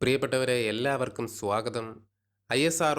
പ്രിയപ്പെട്ടവരെ എല്ലാവർക്കും സ്വാഗതം. I S R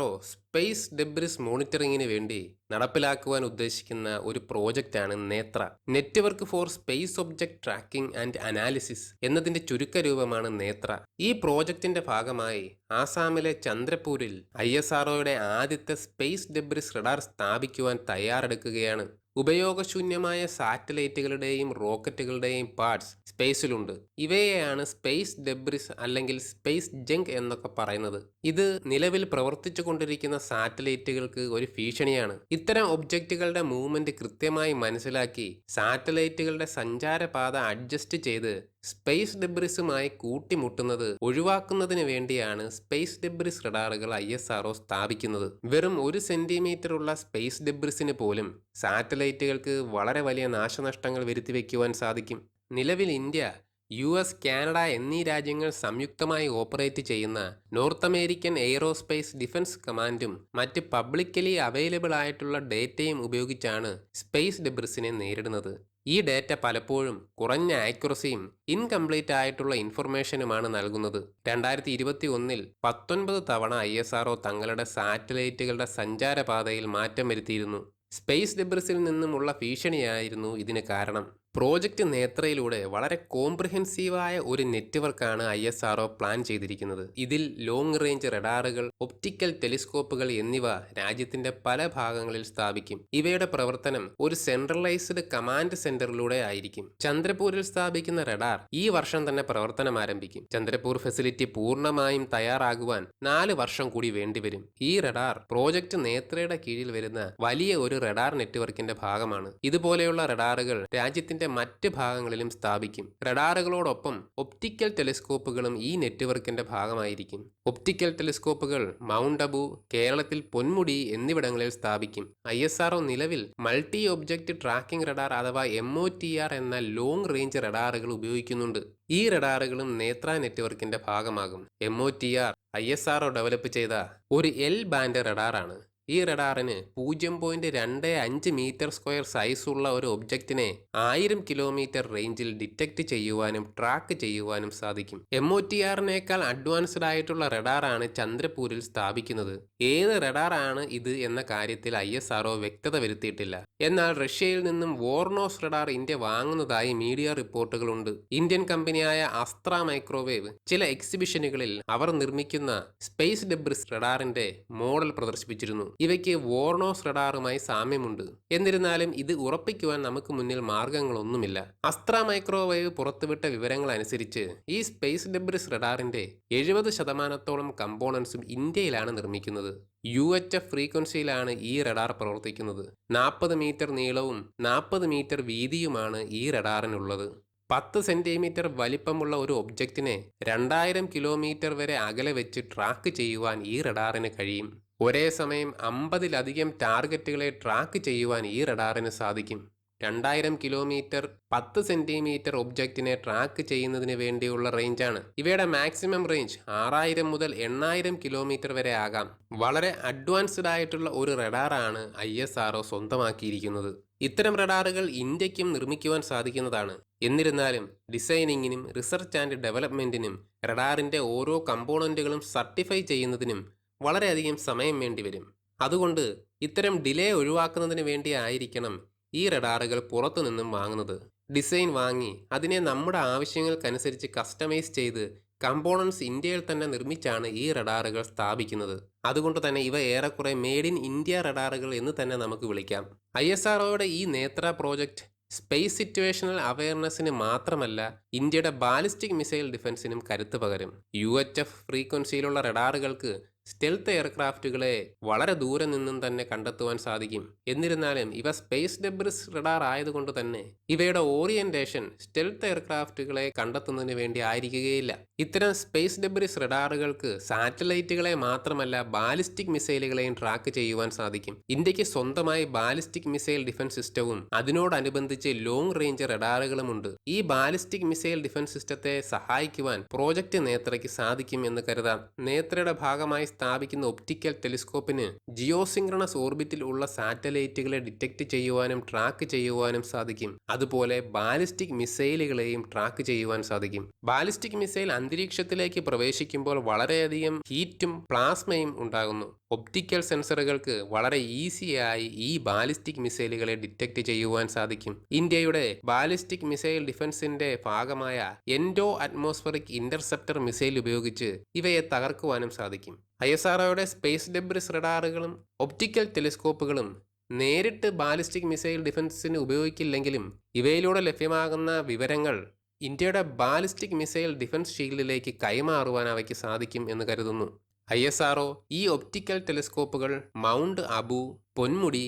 space debris മോണിറ്ററിംഗിന് വേണ്ടി നടപ്പിലാക്കുവാൻ ഉദ്ദേശിക്കുന്ന ഒരു പ്രോജക്റ്റാണ് Netra. Network for space object tracking and analysis എന്നതിന്റെ ചുരുക്കരൂപമാണ് നേത്ര. ഈ പ്രോജക്റ്റിന്റെ ഭാഗമായി ആസാമിലെ ചന്ദ്രപൂരിൽ ഐ എസ് ആർഒയുടെ ആദ്യത്തെ സ്പേസ് ഡെബ്രിസ് റഡാർ സ്ഥാപിക്കുവാൻ തയ്യാറെടുക്കുകയാണ്. ഉപയോഗശൂന്യമായ സാറ്റലൈറ്റുകളുടെയും റോക്കറ്റുകളുടെയും പാർട്സ് സ്പേസിലുണ്ട്. ഇവയെയാണ് സ്പേസ് ഡെബ്രിസ് അല്ലെങ്കിൽ സ്പേസ് ജങ്ക് എന്നൊക്കെ പറയുന്നത്. ഇത് നിലവിൽ പ്രവർത്തിച്ചു കൊണ്ടിരിക്കുന്ന സാറ്റലൈറ്റുകൾക്ക് ഒരു ഭീഷണിയാണ്. ഇത്തരം ഒബ്ജക്റ്റുകളുടെ മൂവ്മെന്റ് കൃത്യമായി മനസ്സിലാക്കി സാറ്റലൈറ്റുകളുടെ സഞ്ചാരപാത അഡ്ജസ്റ്റ് ചെയ്ത് സ്പേസ് ഡെബ്രിസുമായി കൂട്ടിമുട്ടുന്നത് ഒഴിവാക്കുന്നതിന് വേണ്ടിയാണ് സ്പേസ് ഡെബ്രിസ് റഡാറുകൾ ഐ എസ് ആർഒ സ്ഥാപിക്കുന്നത്. വെറും ഒരു സെന്റിമീറ്റർ ഉള്ള സ്പേസ് ഡെബ്രിസിന് പോലും സാറ്റലൈറ്റുകൾക്ക് വളരെ വലിയ നാശനഷ്ടങ്ങൾ വരുത്തി വയ്ക്കുവാൻ സാധിക്കും. നിലവിൽ ഇന്ത്യ യു എസ് കാനഡ എന്നീ രാജ്യങ്ങൾ സംയുക്തമായി ഓപ്പറേറ്റ് ചെയ്യുന്ന നോർത്ത് അമേരിക്കൻ എയ്റോസ്പേസ് ഡിഫൻസ് കമാൻഡും മറ്റ് പബ്ലിക്കലി അവൈലബിൾ ആയിട്ടുള്ള ഡേറ്റയും ഉപയോഗിച്ചാണ് സ്പേസ് ഡെബ്രിസിനെ നേരിടുന്നത്. ഈ ഡേറ്റ പലപ്പോഴും കുറഞ്ഞ ആക്യുറസിയും ഇൻകംപ്ലീറ്റ് ആയിട്ടുള്ള ഇൻഫർമേഷനുമാണ് നൽകുന്നത്. രണ്ടായിരത്തി ഇരുപത്തി ഒന്നിൽ പത്തൊൻപത് തവണ ഐ എസ് ആർഒ തങ്ങളുടെ സാറ്റലൈറ്റുകളുടെ സഞ്ചാരപാതയിൽ മാറ്റം വരുത്തിയിരുന്നു. സ്പേസ് ഡെബ്രിസിൽ നിന്നുമുള്ള ഭീഷണിയായിരുന്നു ഇതിന് കാരണം. പ്രോജക്റ്റ് നേത്രയിലൂടെ വളരെ കോംപ്രിഹെൻസീവായ ഒരു നെറ്റ്വർക്കാണ് ഐ എസ് ആർഒ പ്ലാൻ ചെയ്തിരിക്കുന്നത്. ഇതിൽ ലോങ് റേഞ്ച് റഡാറുകൾ ഒപ്റ്റിക്കൽ ടെലിസ്കോപ്പുകൾ എന്നിവ രാജ്യത്തിന്റെ പല ഭാഗങ്ങളിൽ സ്ഥാപിക്കും. ഇവയുടെ പ്രവർത്തനം ഒരു സെൻട്രലൈസ്ഡ് കമാൻഡ് സെന്ററിലൂടെ ആയിരിക്കും. ചന്ദ്രപൂരിൽ സ്ഥാപിക്കുന്ന റഡാർ ഈ വർഷം തന്നെ പ്രവർത്തനം ആരംഭിക്കും. ചന്ദ്രപൂർ ഫെസിലിറ്റി പൂർണമായും തയ്യാറാകുവാൻ നാല് വർഷം കൂടി വേണ്ടിവരും. ഈ റഡാർ പ്രോജക്റ്റ് നേത്രയുടെ കീഴിൽ വരുന്ന വലിയ ഒരു റഡാർ നെറ്റ്വർക്കിന്റെ ഭാഗമാണ്. ഇതുപോലെയുള്ള റഡാറുകൾ രാജ്യത്തിന്റെ മറ്റ് ഭാഗങ്ങളിലും സ്ഥാപിക്കും. റഡാറുകളോടൊപ്പം ഒപ്റ്റിക്കൽ ടെലിസ്കോപ്പുകളും ഈ നെറ്റ്വർക്കിന്റെ ഭാഗമായിരിക്കും. ഒപ്റ്റിക്കൽ ടെലിസ്കോപ്പുകൾ മൗണ്ട് അബു കേരളത്തിൽ പൊന്മുടി എന്നിവിടങ്ങളിൽ സ്ഥാപിക്കും. ഐ എസ് ആർഒ നിലവിൽ മൾട്ടി ഒബ്ജക്റ്റ് ട്രാക്കിംഗ് റഡാർ അഥവാ എം ഒ ടി ആർ എന്ന ലോങ് റേഞ്ച് റഡാറുകൾ ഉപയോഗിക്കുന്നുണ്ട്. ഈ റഡാറുകളും നേത്ര നെറ്റ്വർക്കിന്റെ ഭാഗമാകും. M O T R I S R O develop ചെയ്ത ഒരു എൽ ബാൻഡ് റഡാറാണ്. ഈ റഡാറിന് പൂജ്യം പോയിന്റ് രണ്ട് അഞ്ച് മീറ്റർ സ്ക്വയർ സൈസുള്ള ഒരു ഒബ്ജക്റ്റിനെ ആയിരം കിലോമീറ്റർ റേഞ്ചിൽ ഡിറ്റക്ട് ചെയ്യുവാനും ട്രാക്ക് ചെയ്യുവാനും സാധിക്കും. എം ഒ ടി ആറിനേക്കാൾ അഡ്വാൻസ്ഡ് ആയിട്ടുള്ള റഡാറാണ് ചന്ദ്രപൂരിൽ സ്ഥാപിക്കുന്നത്. ഏത് റഡാറാണ് ഇത് എന്ന കാര്യത്തിൽ ഐ എസ് ആർഒ വ്യക്തത വരുത്തിയിട്ടില്ല. എന്നാൽ റഷ്യയിൽ നിന്നും വോർണോസ് റഡാർ ഇന്ത്യ വാങ്ങുന്നതായി മീഡിയ റിപ്പോർട്ടുകളുണ്ട്. ഇന്ത്യൻ കമ്പനിയായ അസ്ത്ര മൈക്രോവേവ് ചില എക്സിബിഷനുകളിൽ അവർ നിർമ്മിക്കുന്ന സ്പേസ് ഡെബ്രിസ് റഡാറിന്റെ മോഡൽ പ്രദർശിപ്പിച്ചിരുന്നു. ഇവയ്ക്ക് വോർണോസ് റഡാറുമായി സാമ്യമുണ്ട്. എന്നിരുന്നാലും ഇത് ഉറപ്പിക്കുവാൻ നമുക്ക് മുന്നിൽ മാർഗങ്ങളൊന്നുമില്ല. അസ്ത്ര മൈക്രോവേവ് പുറത്തുവിട്ട വിവരങ്ങൾ അനുസരിച്ച് ഈ സ്പേസ് ഡെബ്രിസ് റഡാറിന്റെ എഴുപത് ശതമാനത്തോളം കമ്പോണൻസും ഇന്ത്യയിലാണ് നിർമ്മിക്കുന്നത്. യു എച്ച് എഫ് ഫ്രീക്വൻസിയിലാണ് ഈ റഡാർ പ്രവർത്തിക്കുന്നത്. നാൽപ്പത് മീറ്റർ നീളവും നാൽപ്പത് മീറ്റർ വീതിയുമാണ് ഈ റഡാറിനുള്ളത്. പത്ത് സെന്റിമീറ്റർ വലിപ്പമുള്ള ഒരു ഒബ്ജക്റ്റിനെ രണ്ടായിരം കിലോമീറ്റർ വരെ അകലെ വെച്ച് ട്രാക്ക് ചെയ്യുവാൻ ഈ റഡാറിന് കഴിയും. ഒരേ സമയം അമ്പതിലധികം ടാർഗറ്റുകളെ ട്രാക്ക് ചെയ്യുവാൻ ഈ റഡാറിന് സാധിക്കും. രണ്ടായിരം കിലോമീറ്റർ പത്ത് സെന്റിമീറ്റർ ഒബ്ജക്റ്റിനെ ട്രാക്ക് ചെയ്യുന്നതിന് വേണ്ടിയുള്ള റേഞ്ചാണ്. ഇവയുടെ മാക്സിമം റേഞ്ച് ആറായിരം മുതൽ എണ്ണായിരം കിലോമീറ്റർ വരെ ആകാം. വളരെ അഡ്വാൻസ്ഡ് ആയിട്ടുള്ള ഒരു റഡാറാണ് ഐ എസ് ആർഒ സ്വന്തമാക്കിയിരിക്കുന്നത്. ഇത്തരം റഡാറുകൾ ഇന്ത്യക്കും നിർമ്മിക്കുവാൻ സാധിക്കുന്നതാണ്. എന്നിരുന്നാലും ഡിസൈനിങ്ങിനും റിസർച്ച് ആൻഡ് ഡെവലപ്മെന്റിനും റഡാറിന്റെ ഓരോ കമ്പോണന്റുകളും സർട്ടിഫൈ ചെയ്യുന്നതിനും വളരെയധികം സമയം വേണ്ടിവരും അതുകൊണ്ട് ഇത്തരം ഡിലേ ഒഴിവാക്കുന്നതിന് വേണ്ടി ആയിരിക്കണം ഈ റഡാറുകൾ പുറത്തു നിന്നും വാങ്ങുന്നത്. ഡിസൈൻ വാങ്ങി അതിനെ നമ്മുടെ ആവശ്യങ്ങൾക്കനുസരിച്ച് കസ്റ്റമൈസ് ചെയ്ത് കമ്പോണൻസ് ഇന്ത്യയിൽ തന്നെ നിർമ്മിച്ചാണ് ഈ റഡാറുകൾ സ്ഥാപിക്കുന്നത്. അതുകൊണ്ട് തന്നെ ഇവ ഏറെക്കുറെ മെയ്ഡ് ഇൻ ഇന്ത്യ റഡാറുകൾ എന്ന് തന്നെ നമുക്ക് വിളിക്കാം. ഐ എസ് ആർഒയുടെ ഈ നേത്ര പ്രോജക്റ്റ് സ്പേസ് സിറ്റുവേഷണൽ അവയർനെസ്സിന് മാത്രമല്ല ഇന്ത്യയുടെ ബാലിസ്റ്റിക് മിസൈൽ ഡിഫൻസിനും കരുത്തു പകരും. യു എച്ച് എഫ് ഫ്രീക്വൻസിയിലുള്ള റഡാറുകൾക്ക് സ്റ്റെൽത്ത് എയർക്രാഫ്റ്റുകളെ വളരെ ദൂരെ നിന്നും തന്നെ കണ്ടെത്തുവാൻ സാധിക്കും. എന്നിരുന്നാലും ഇവ സ്പേസ് ഡെബ്രിസ് റഡാർ ആയതുകൊണ്ട് തന്നെ ഇവയുടെ ഓറിയന്റേഷൻ സ്റ്റെൽത്ത് എയർക്രാഫ്റ്റുകളെ കണ്ടെത്തുന്നതിന് വേണ്ടി ആയിരിക്കുകയില്ല. ഇത്തരം സ്പേസ് ഡെബ്രിസ് റഡാറുകൾക്ക് സാറ്റലൈറ്റുകളെ മാത്രമല്ല ബാലിസ്റ്റിക് മിസൈലുകളെയും ട്രാക്ക് ചെയ്യുവാൻ സാധിക്കും. ഇന്ത്യയ്ക്ക് സ്വന്തമായി ബാലിസ്റ്റിക് മിസൈൽ ഡിഫൻസ് സിസ്റ്റവും അതിനോടനുബന്ധിച്ച് ലോങ് റേഞ്ച് റഡാറുകളുമുണ്ട് ഈ ബാലിസ്റ്റിക് മിസൈൽ ഡിഫൻസ് സിസ്റ്റത്തെ സഹായിക്കുവാൻ പ്രോജക്റ്റ് നേത്രയ്ക്ക് സാധിക്കും എന്ന് കരുതാം. നേത്രയുടെ ഭാഗമായി സ്ഥാപിക്കുന്ന ഒപ്റ്റിക്കൽ ടെലിസ്കോപ്പിന് ജിയോസിംഗ്രണസ് ഓർബിറ്റിൽ ഉള്ള സാറ്റലൈറ്റുകളെ ഡിറ്റക്ട് ചെയ്യുവാനും ട്രാക്ക് ചെയ്യുവാനും സാധിക്കും. അതുപോലെ ബാലിസ്റ്റിക് മിസൈലുകളെയും ട്രാക്ക് ചെയ്യുവാൻ സാധിക്കും. ബാലിസ്റ്റിക് മിസൈൽ അന്തരീക്ഷത്തിലേക്ക് പ്രവേശിക്കുമ്പോൾ വളരെയധികം ഹീറ്റും പ്ലാസ്മയും ഉണ്ടാകുന്നു. ഒപ്റ്റിക്കൽ സെൻസറുകൾക്ക് വളരെ ഈസിയായി ഈ ബാലിസ്റ്റിക് മിസൈലുകളെ ഡിറ്റക്ട് ചെയ്യുവാൻ സാധിക്കും. ഇന്ത്യയുടെ ബാലിസ്റ്റിക് മിസൈൽ ഡിഫൻസിന്റെ ഭാഗമായ എൻഡോ അറ്റ്മോസ്ഫറിക് ഇന്റർസെപ്റ്റർ മിസൈൽ ഉപയോഗിച്ച് ഇവയെ തകർക്കുവാനും സാധിക്കും. ഐ എസ് ആർ ഒയുടെ സ്പേസ് ഡെബ്രിസ് റഡാറുകളും ഒപ്റ്റിക്കൽ ടെലിസ്കോപ്പുകളും നേരിട്ട് ബാലിസ്റ്റിക് മിസൈൽ ഡിഫൻസിന് ഉപയോഗിക്കില്ലെങ്കിലും ഇവയിലൂടെ ലഭ്യമാകുന്ന വിവരങ്ങൾ ഇന്ത്യയുടെ ബാലിസ്റ്റിക് മിസൈൽ ഡിഫൻസ് ഷീൽഡിലേക്ക് കൈമാറുവാൻ അവയ്ക്ക് സാധിക്കും എന്ന് കരുതുന്നു. ഐ എസ് ആർഒ ഈ optical ടെലിസ്കോപ്പുകൾ mount Abu Ponmudi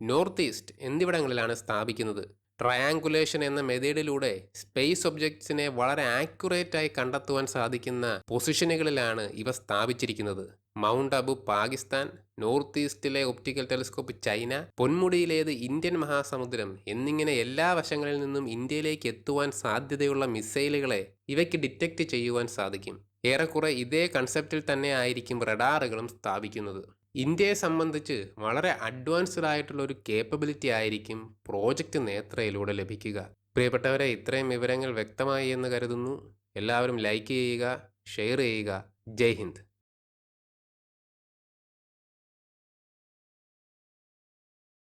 north east എന്നിവിടങ്ങളിലാണ് സ്ഥാപിക്കുന്നത്. ട്രയാങ്കുലേഷൻ എന്ന മെത്തേഡിലൂടെ സ്പേസ് ഒബ്ജക്ട്സിനെ വളരെ ആക്യുറേറ്റായി കണ്ടെത്തുവാൻ സാധിക്കുന്ന പൊസിഷനുകളിലാണ് ഇവ സ്ഥാപിച്ചിരിക്കുന്നത്. മൗണ്ട് അബു പാകിസ്ഥാൻ നോർത്ത് ഈസ്റ്റിലെ ഒപ്റ്റിക്കൽ ടെലിസ്കോപ്പ് ചൈന പൊന്മുടിയിലേത് ഇന്ത്യൻ മഹാസമുദ്രം എന്നിങ്ങനെ എല്ലാ വശങ്ങളിൽ നിന്നും ഇന്ത്യയിലേക്ക് എത്തുവാൻ സാധ്യതയുള്ള മിസൈലുകളെ ഇവയ്ക്ക് ഡിറ്റക്റ്റ് ചെയ്യുവാൻ സാധിക്കും. ഏറെക്കുറെ ഇതേ കൺസെപ്റ്റിൽ തന്നെ ആയിരിക്കും റഡാറുകളും സ്ഥാപിക്കുന്നത്. ഇന്ത്യയെ സംബന്ധിച്ച് വളരെ അഡ്വാൻസ്ഡ് ആയിട്ടുള്ള ഒരു കേപ്പബിലിറ്റി ആയിരിക്കും പ്രോജക്റ്റ് നേത്രയിലൂടെ ലഭിക്കുക. പ്രിയപ്പെട്ടവരെ ഇത്രയും വിവരങ്ങൾ വ്യക്തമായി എന്ന് കരുതുന്നു. എല്ലാവരും ലൈക്ക് ചെയ്യുക ഷെയർ ചെയ്യുക. ജയ് ഹിന്ദ്.